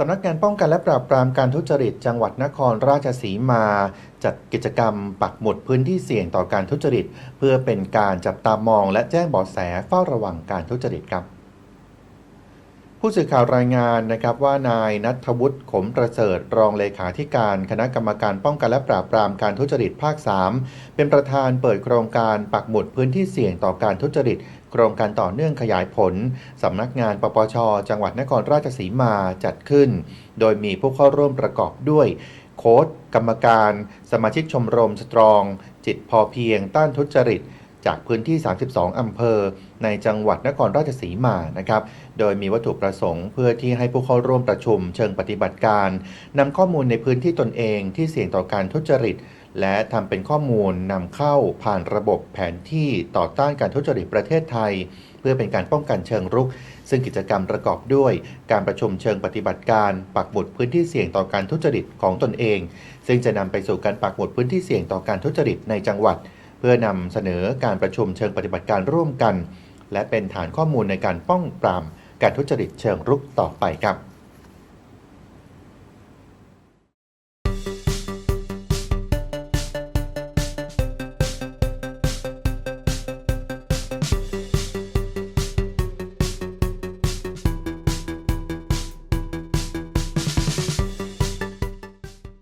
สำนักงานป้องกันและปราบปรามการทุจริตจังหวัดนครราชสีมา จัดกิจกรรมปักหมุดพื้นที่เสี่ยงต่อการทุจริต เพื่อเป็นการจับตามองและแจ้งเบาะแสเฝ้าระวังการทุจริตครับ ผู้สื่อข่าวรายงานนะครับว่านายนัทวุฒิขมประเสริฐรองเลขาธิการคณะกรรมการป้องกันและปราบปรามการทุจริตภาค 3 เป็นประธานเปิดโครงการปักหมุดพื้นที่เสี่ยงต่อการทุจริต ครงการต่อเนื่องขยายผลสำนักงานปปช จังหวัดนครราชสีมาจัดขึ้น โดยมีผู้เข้าร่วมประกอบด้วยโค้ดกรรมการ สมาชิกชมรมสตรอง จิตพอเพียง ต้านทุจริต จากพื้นที่ 32 อำเภอ ในจังหวัดนครราชสีมานะครับ โดยมีวัตถุประสงค์เพื่อที่ให้ผู้เข้าร่วมประชุมเชิงปฏิบัติการนำข้อมูลในพื้นที่ตนเองที่เสี่ยงต่อการทุจริต และทำเป็นข้อมูลนำเข้าผ่านระบบแผนที่ต่อต้านการทุจริตประเทศไทย เพื่อเป็นการป้องกันเชิงรุก ซึ่งกิจกรรมประกอบด้วย การประชุมเชิงปฏิบัติการปักหมุดพื้นที่เสี่ยงต่อการทุจริตของตนเอง ซึ่งจะนำไปสู่การปักหมุดพื้นที่เสี่ยงต่อการทุจริตในจังหวัด เพื่อนำเสนอการประชุมเชิงปฏิบัติการร่วมกัน และเป็นฐานข้อมูลในการป้องปรามการทุจริตเชิงรุกต่อไปครับ